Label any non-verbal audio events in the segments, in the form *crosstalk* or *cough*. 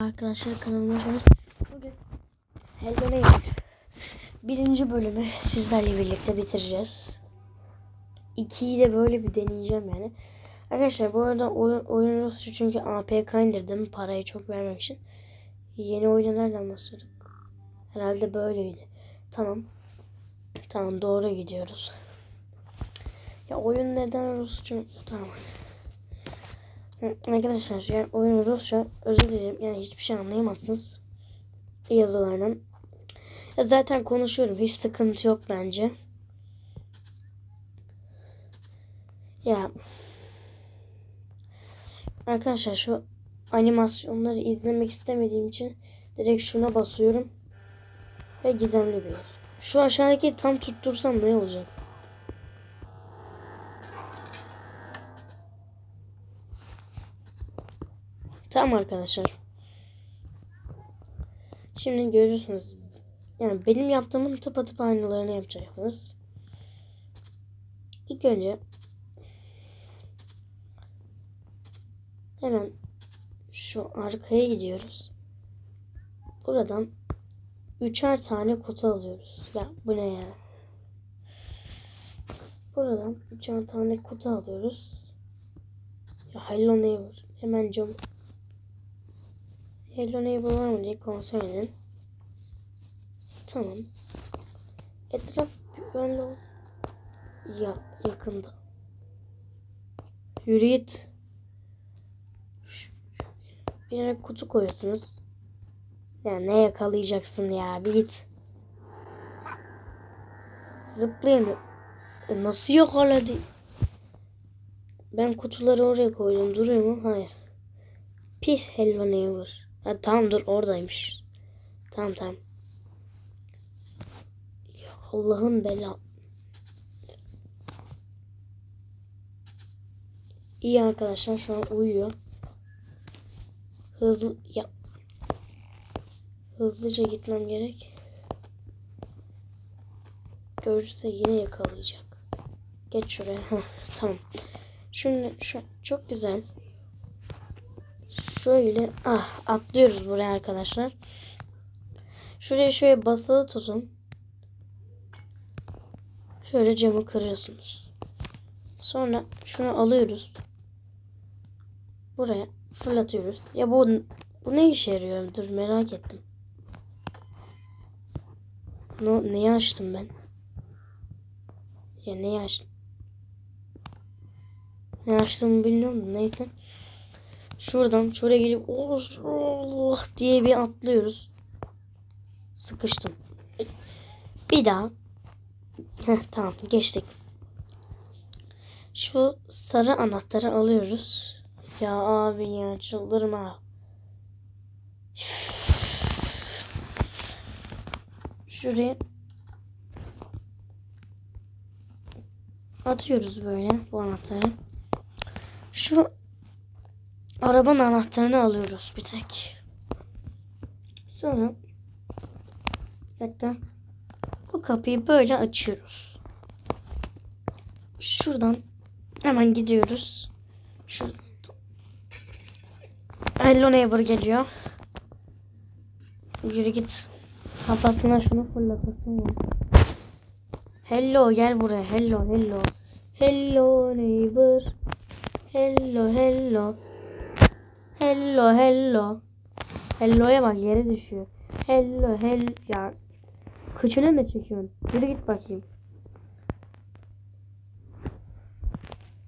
Arkadaşlar kanalıma hoş. Bugün Neighbor birinci bölümü sizlerle birlikte bitireceğiz. İkiyi de böyle bir deneyeceğim yani. Arkadaşlar bu arada oyun, oyun çünkü APK indirdim parayı çok vermek için. Yeni oyunu nereden başladık? Herhalde böyleydi. Tamam. Tamam doğru gidiyoruz. Ya oyun neden Rusça? Tamam. Arkadaşlar yani oyun Rusça özür dilerim yani hiçbir şey anlayamazsınız yazılardan. Ya zaten konuşuyorum hiç sıkıntı yok bence. Ya arkadaşlar şu animasyonları izlemek istemediğim için direkt şuna basıyorum ve gizemli bir yer. Şu aşağıdaki tam tuttursam ne olacak? Tamam arkadaşlar. Şimdi görüyorsunuz. Yani benim yaptığımın tıpatıp aynılarını yapacaksınız. İlk önce hemen şu arkaya gidiyoruz. Buradan üçer tane kutu alıyoruz. Ya bu ne ya? Buradan üçer tane kutu alıyoruz. Ya hello neighbor. Hemen cam Hello Neighbor var mı diye kontrol. Tamam. Etraf ol. Ya yakında. Yürü git. Bir yere kutu koyuyorsunuz. Ya ne yakalayacaksın ya bir git. Zıplayamıyor. E nasıl yakaladı? Ben kutuları oraya koydum. Duruyor mu? Hayır. Pis Hello Neighbor. Ha, tamam dur oradaymış. Tamam tamam. Ya Allah'ın bela. İyi arkadaşlar şu an uyuyor. Hızlı ya. Hızlıca gitmem gerek. Görürse yine yakalayacak. Geç şuraya. *laughs* Tamam. Şimdi şu çok güzel. Şöyle ah atlıyoruz buraya arkadaşlar. Şuraya şöyle basılı tutun. Şöyle camı kırıyorsunuz. Sonra şunu alıyoruz. Buraya fırlatıyoruz. Ya bu bu ne işe yarıyor? Dur merak ettim. Ne, neyi açtım ben? Ya neyi açtım? Ne açtığımı bilmiyorum neyse. Şuradan şuraya gelip Allah diye bir atlıyoruz. Sıkıştım. Bir daha. Heh, tamam geçtik. Şu sarı anahtarı alıyoruz. Ya abi ya çıldırma. Şuraya atıyoruz böyle bu anahtarı. Şu arabanın anahtarını alıyoruz bir tek. Sonra dakika. Bu kapıyı böyle açıyoruz. Şuradan hemen gidiyoruz. Şuradan. Hello neighbor geliyor. Yürü git. Kafasına şunu fırlatasın ya. Hello gel buraya. Hello hello. Hello neighbor. Hello hello. Hello hello. Hello'ya bak yere düşüyor. Hello hell ya. Kıçını ne çekiyorsun? Yürü git bakayım.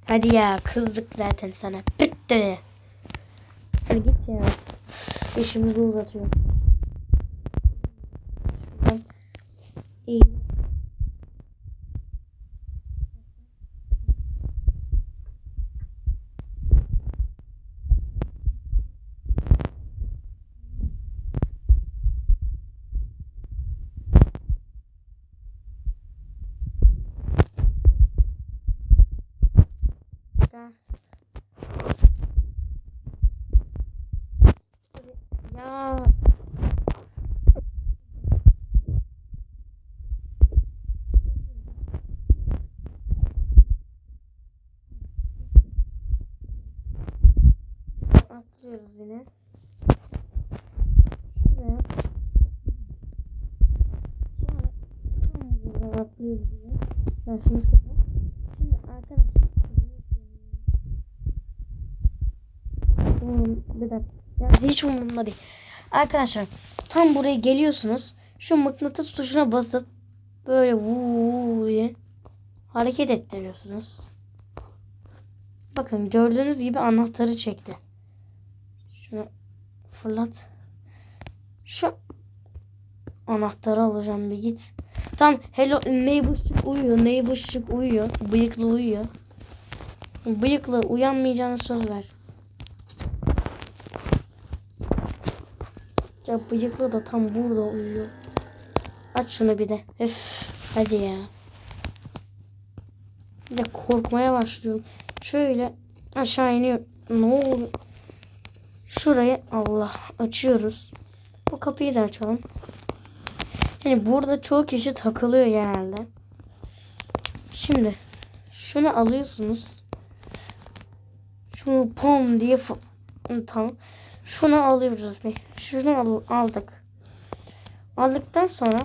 Hadi ya kızdık zaten sana. Bitti. Hadi git ya. İşimizi uzatıyor. İyi. arkadaşlar. Ya. Atlıyoruz yine. Şuraya. Sonra atlıyoruz yine. Ben şimdi hiç umurumda değil. Arkadaşlar tam buraya geliyorsunuz. Şu mıknatıs tuşuna basıp böyle vuu diye hareket ettiriyorsunuz. Bakın gördüğünüz gibi anahtarı çekti. Şunu fırlat. Şu anahtarı alacağım bir git. Tam hello neighborship uyuyor. Neighborship uyuyor. Bıyıklı uyuyor. Bıyıklı uyanmayacağını söz ver. Ya bıyıklı da tam burada uyuyor. Aç şunu bir de. Öf. Hadi ya. Bir de korkmaya başlıyorum. Şöyle aşağı iniyor. Ne oluyor? Şurayı Allah açıyoruz. Bu kapıyı da açalım. Şimdi burada çoğu kişi takılıyor genelde. Şimdi şunu alıyorsunuz. Şunu pom diye tamam. Şunu alıyoruz bir. Şunu al- aldık. Aldıktan sonra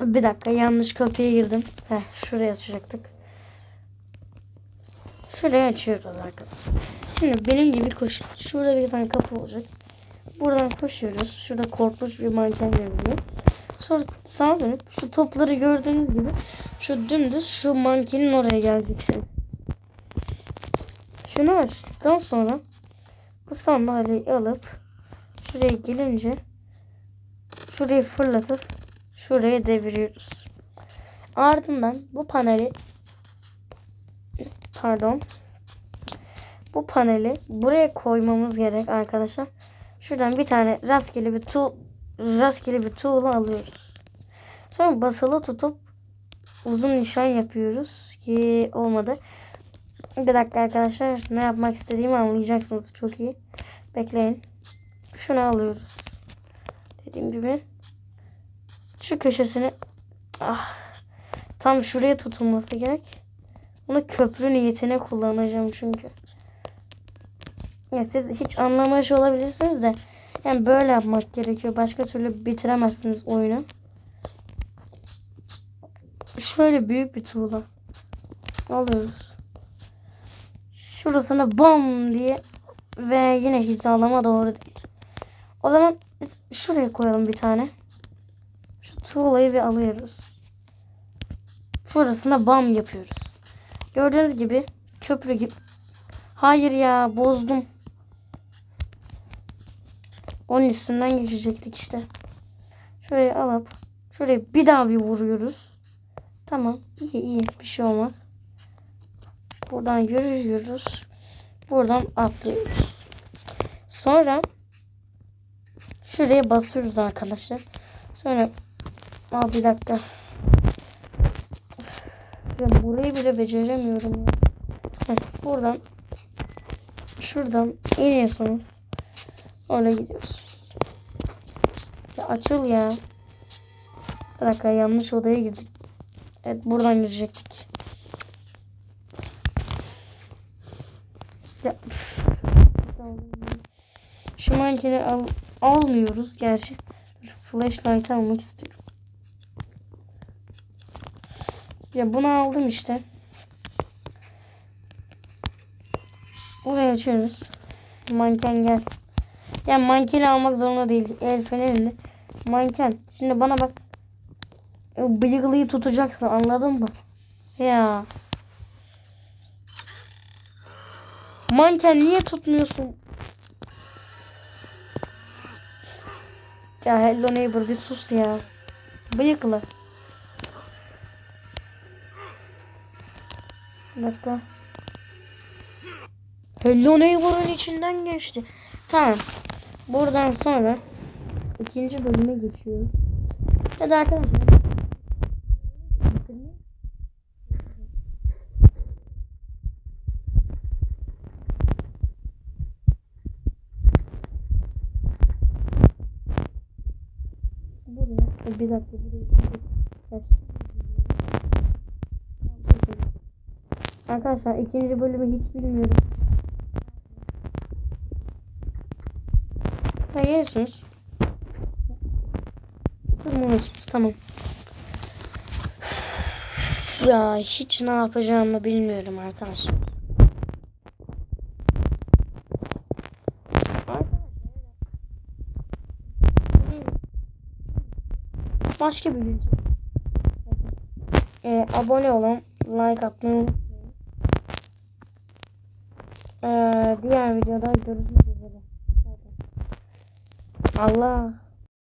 bir dakika yanlış kapıya girdim. Heh, şuraya açacaktık. Şurayı açıyoruz arkadaşlar. Şimdi benim gibi koş. Şurada bir tane kapı olacak. Buradan koşuyoruz. Şurada korkmuş bir manken görünüyor. Sonra sağa dönüp şu topları gördüğünüz gibi şu dümdüz şu mankenin oraya geleceksiniz. Şunu açtıktan sonra bu sandalyeyi alıp şuraya gelince şurayı fırlatıp şuraya deviriyoruz. Ardından bu paneli pardon bu paneli buraya koymamız gerek arkadaşlar. Şuradan bir tane rastgele bir tool rastgele bir tool alıyoruz. Sonra basılı tutup uzun nişan yapıyoruz ki olmadı. Bir dakika arkadaşlar ne yapmak istediğimi anlayacaksınız çok iyi. Bekleyin. Şunu alıyoruz. Dediğim gibi şu köşesini ah, tam şuraya tutulması gerek. Bunu köprü niyetine kullanacağım çünkü. Ya siz hiç anlamamış olabilirsiniz de yani böyle yapmak gerekiyor. Başka türlü bitiremezsiniz oyunu. Şöyle büyük bir tuğla alıyoruz. Şurasına bom diye ve yine hizalama doğru değil. O zaman şuraya koyalım bir tane. Şu tuğlayı bir alıyoruz. Şurasına bam yapıyoruz. Gördüğünüz gibi köprü gibi. Hayır ya bozdum. Onun üstünden geçecektik işte. Şurayı alıp şuraya bir daha bir vuruyoruz. Tamam iyi iyi bir şey olmaz. Buradan yürüyoruz. Buradan atlıyoruz. Sonra şuraya basıyoruz arkadaşlar. Sonra Aa, bir dakika. Ben burayı bile beceremiyorum. buradan şuradan iniyorsunuz. Öyle gidiyoruz. Ya açıl ya. Bir dakika yanlış odaya girdik. Evet buradan girecektik. Ya. üf. Şu mankeni al almıyoruz gerçi. Flashlight almak istiyorum. Ya bunu aldım işte. Buraya açıyoruz. Manken gel. Ya mankeni almak zorunda değil. El fenerinde. Manken. Şimdi bana bak. Bıyıklıyı tutacaksın anladın mı? Ya. Manken niye tutmuyorsun? Ya hello neighbor bir sus ya. Bıyıklı. Bir dakika. Hello Neighbor'ın içinden geçti. Tamam. Buradan sonra ikinci bölüme geçiyoruz. Hadi arkadaşlar. Buraya bir dakika. Arkadaşlar ikinci bölümü hiç bilmiyorum. Ha geliyorsunuz. Durmuyorsunuz tamam. ya hiç ne yapacağımı bilmiyorum arkadaşlar. Başka bir gün. Ee, abone olun, like atmayı. Ee, diğer videoda görüşmek üzere. Allah.